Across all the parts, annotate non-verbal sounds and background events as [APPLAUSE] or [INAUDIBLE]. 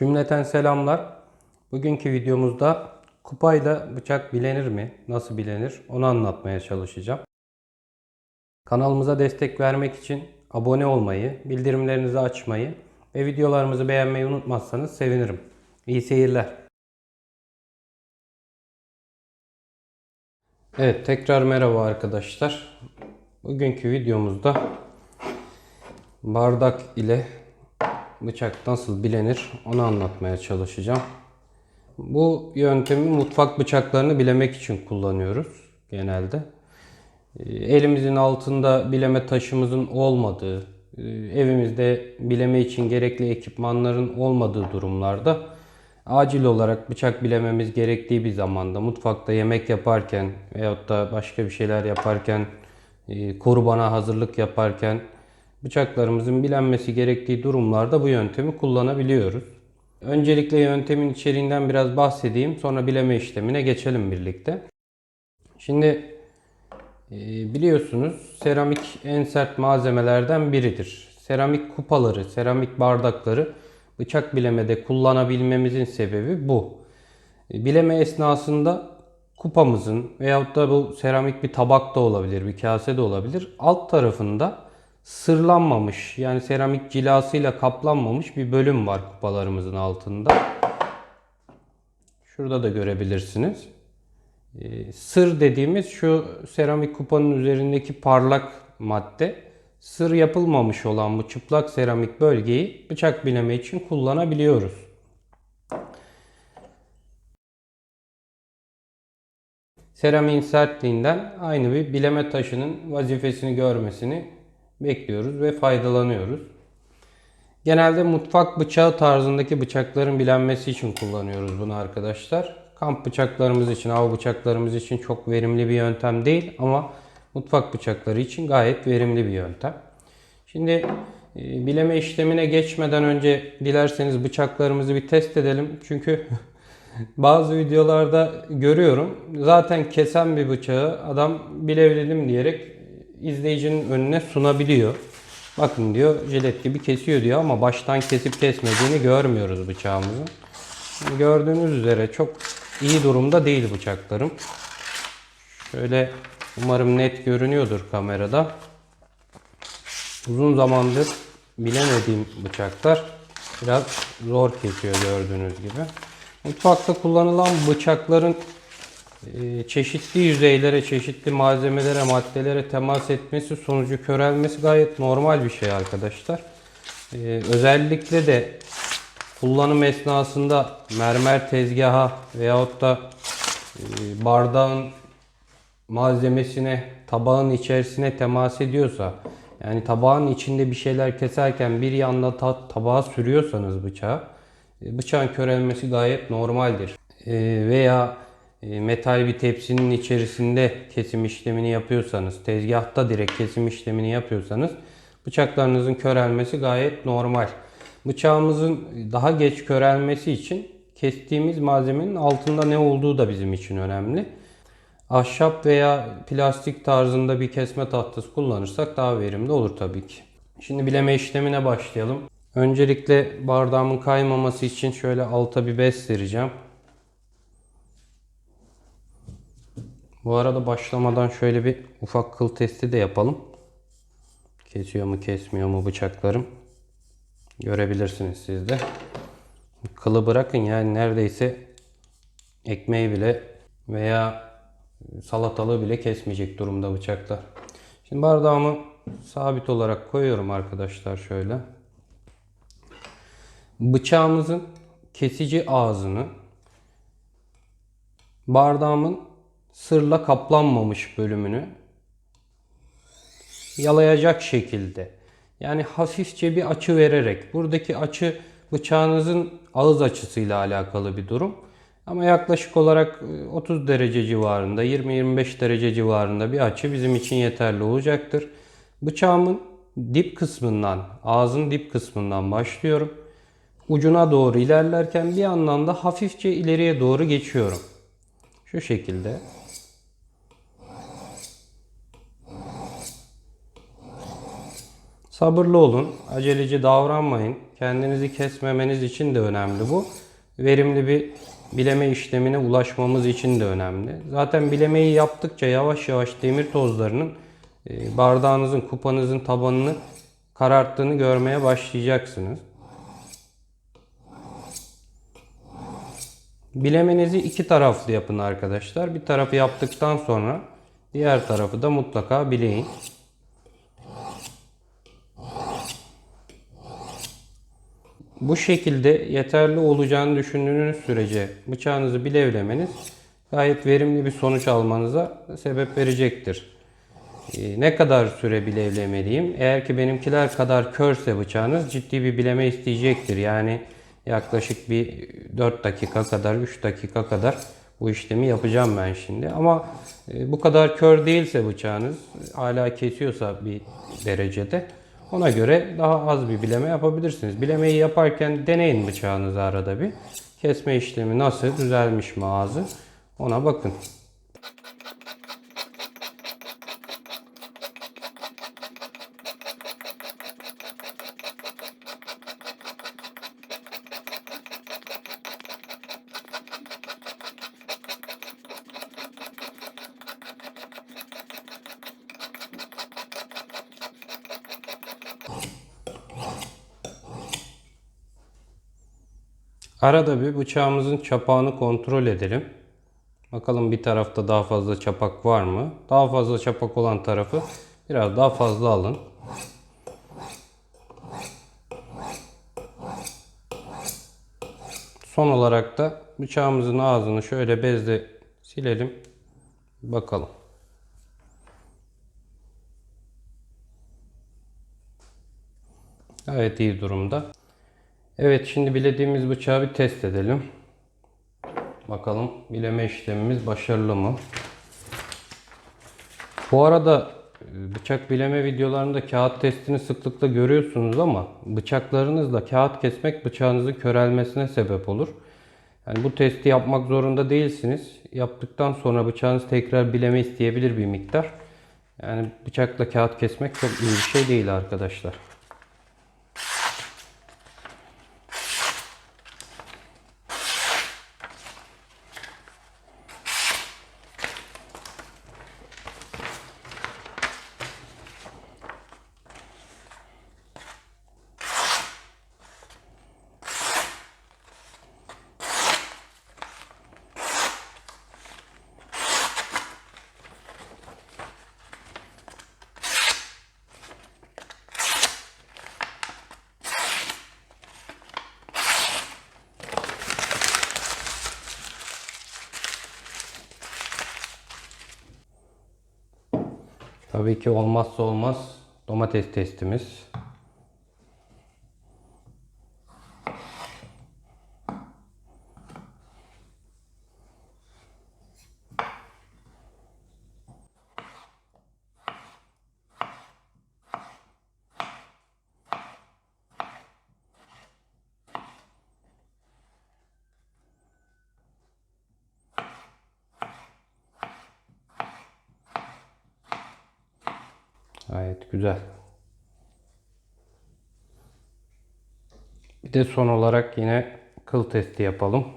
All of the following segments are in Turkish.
Cümleten selamlar. Bugünkü videomuzda kupayla bıçak bilenir mi? Nasıl bilenir? Onu anlatmaya çalışacağım. Kanalımıza destek vermek için abone olmayı, bildirimlerinizi açmayı ve videolarımızı beğenmeyi unutmazsanız sevinirim. İyi seyirler. Evet, tekrar merhaba arkadaşlar. Bugünkü videomuzda bardak ile bıçak nasıl bilenir onu anlatmaya çalışacağım. Bu yöntemi mutfak bıçaklarını bilemek için kullanıyoruz genelde. Ee, Elimizin altında bileme taşımızın olmadığı, e, evimizde bileme için gerekli ekipmanların olmadığı durumlarda acil olarak bıçak bilememiz gerektiği bir zamanda mutfakta yemek yaparken veyahut da başka bir şeyler yaparken e, kurbana hazırlık yaparken bıçaklarımızın bilenmesi gerektiği durumlarda bu yöntemi kullanabiliyoruz. Öncelikle yöntemin içeriğinden biraz bahsedeyim. Sonra bileme işlemine geçelim birlikte. Şimdi e, biliyorsunuz seramik en sert malzemelerden biridir. Seramik kupaları, seramik bardakları bıçak bilemede kullanabilmemizin sebebi bu. E, Bileme esnasında kupamızın veyahut da bu seramik bir tabak da olabilir, bir kase de olabilir. Alt tarafında sırlanmamış yani seramik cilasıyla kaplanmamış bir bölüm var kupalarımızın altında. Şurada da görebilirsiniz. Ee, Sır dediğimiz şu seramik kupanın üzerindeki parlak madde sır yapılmamış olan bu çıplak seramik bölgeyi bıçak bileme için kullanabiliyoruz. Seramiğin sertliğinden aynı bir bileme taşının vazifesini görmesini bekliyoruz ve faydalanıyoruz. Genelde mutfak bıçağı tarzındaki bıçakların bilenmesi için kullanıyoruz bunu arkadaşlar. Kamp bıçaklarımız için, av bıçaklarımız için çok verimli bir yöntem değil ama mutfak bıçakları için gayet verimli bir yöntem. Şimdi e, bileme işlemine geçmeden önce dilerseniz bıçaklarımızı bir test edelim. Çünkü [LAUGHS] bazı videolarda görüyorum. Zaten kesen bir bıçağı adam bilebilirim diyerek izleyicinin önüne sunabiliyor. Bakın diyor jilet gibi kesiyor diyor ama baştan kesip kesmediğini görmüyoruz bıçağımızın. Gördüğünüz üzere çok iyi durumda değil bıçaklarım. Şöyle umarım net görünüyordur kamerada. Uzun zamandır bilemediğim bıçaklar biraz zor kesiyor gördüğünüz gibi. Mutfakta kullanılan bıçakların çeşitli yüzeylere, çeşitli malzemelere, maddelere temas etmesi sonucu körelmesi gayet normal bir şey arkadaşlar. E, özellikle de kullanım esnasında mermer tezgaha veyahut da e, bardağın malzemesine, tabağın içerisine temas ediyorsa yani tabağın içinde bir şeyler keserken bir yanda ta- tabağa sürüyorsanız bıçağı e, bıçağın körelmesi gayet normaldir. E, veya metal bir tepsinin içerisinde kesim işlemini yapıyorsanız, tezgahta direkt kesim işlemini yapıyorsanız bıçaklarınızın körelmesi gayet normal. Bıçağımızın daha geç körelmesi için kestiğimiz malzemenin altında ne olduğu da bizim için önemli. Ahşap veya plastik tarzında bir kesme tahtası kullanırsak daha verimli olur tabii ki. Şimdi bileme işlemine başlayalım. Öncelikle bardağımın kaymaması için şöyle alta bir bez sereceğim. Bu arada başlamadan şöyle bir ufak kıl testi de yapalım. Kesiyor mu kesmiyor mu bıçaklarım. Görebilirsiniz siz de. Kılı bırakın yani neredeyse ekmeği bile veya salatalığı bile kesmeyecek durumda bıçaklar. Şimdi bardağımı sabit olarak koyuyorum arkadaşlar şöyle. Bıçağımızın kesici ağzını bardağımın sırla kaplanmamış bölümünü yalayacak şekilde yani hafifçe bir açı vererek buradaki açı bıçağınızın ağız açısıyla alakalı bir durum. Ama yaklaşık olarak e, 30 derece civarında 20-25 derece civarında bir açı bizim için yeterli olacaktır. Bıçağımın dip kısmından ağzın dip kısmından başlıyorum. Ucuna doğru ilerlerken bir yandan da hafifçe ileriye doğru geçiyorum. Şu şekilde. Sabırlı olun, aceleci davranmayın. Kendinizi kesmemeniz için de önemli bu. Verimli bir bileme işlemine ulaşmamız için de önemli. Zaten bilemeyi yaptıkça yavaş yavaş demir tozlarının e, bardağınızın, kupanızın tabanını kararttığını görmeye başlayacaksınız. Bilemenizi iki taraflı yapın arkadaşlar. Bir tarafı yaptıktan sonra diğer tarafı da mutlaka bileyin. Bu şekilde yeterli olacağını düşündüğünüz sürece bıçağınızı bilevlemeniz gayet verimli bir sonuç almanıza sebep verecektir. Ee, Ne kadar süre bilevlemeliyim? Eğer ki benimkiler kadar körse bıçağınız ciddi bir bileme isteyecektir. Yani yaklaşık bir 4 dakika kadar, 3 dakika kadar bu işlemi yapacağım ben şimdi. Ama e, bu kadar kör değilse bıçağınız, hala kesiyorsa bir derecede ona göre daha az bir bileme yapabilirsiniz. Bilemeyi yaparken deneyin bıçağınızı arada bir. Kesme işlemi nasıl, düzelmiş mi ağzı ona bakın. Arada bir bıçağımızın çapağını kontrol edelim. Bakalım bir tarafta daha fazla çapak var mı? Daha fazla çapak olan tarafı biraz daha fazla alın. Son olarak da bıçağımızın ağzını şöyle bezle silelim. Bakalım. Gayet iyi durumda. Evet şimdi bilediğimiz bıçağı bir test edelim. Bakalım bileme işlemimiz başarılı mı? Bu arada e, bıçak bileme videolarında kağıt testini sıklıkla görüyorsunuz ama bıçaklarınızla kağıt kesmek bıçağınızın körelmesine sebep olur. Yani bu testi yapmak zorunda değilsiniz. Yaptıktan sonra bıçağınız tekrar bileme isteyebilir bir miktar. Yani bıçakla kağıt kesmek çok iyi bir şey değil arkadaşlar. Tabii ki olmazsa olmaz domates testimiz. Gayet güzel. Bir de son olarak yine kıl testi yapalım.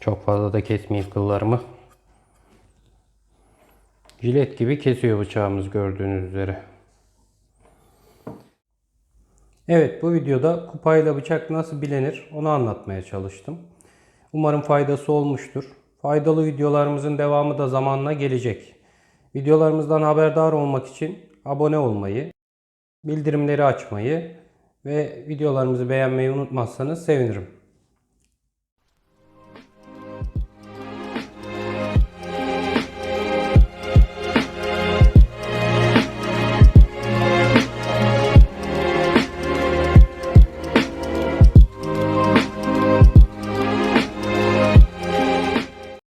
Çok fazla da kesmeyeyim kıllarımı. Jilet gibi kesiyor bıçağımız gördüğünüz üzere. Evet bu videoda kupayla bıçak nasıl bilenir onu anlatmaya çalıştım. Umarım faydası olmuştur. Faydalı videolarımızın devamı da zamanla gelecek. Videolarımızdan haberdar olmak için abone olmayı, bildirimleri açmayı ve videolarımızı beğenmeyi unutmazsanız sevinirim.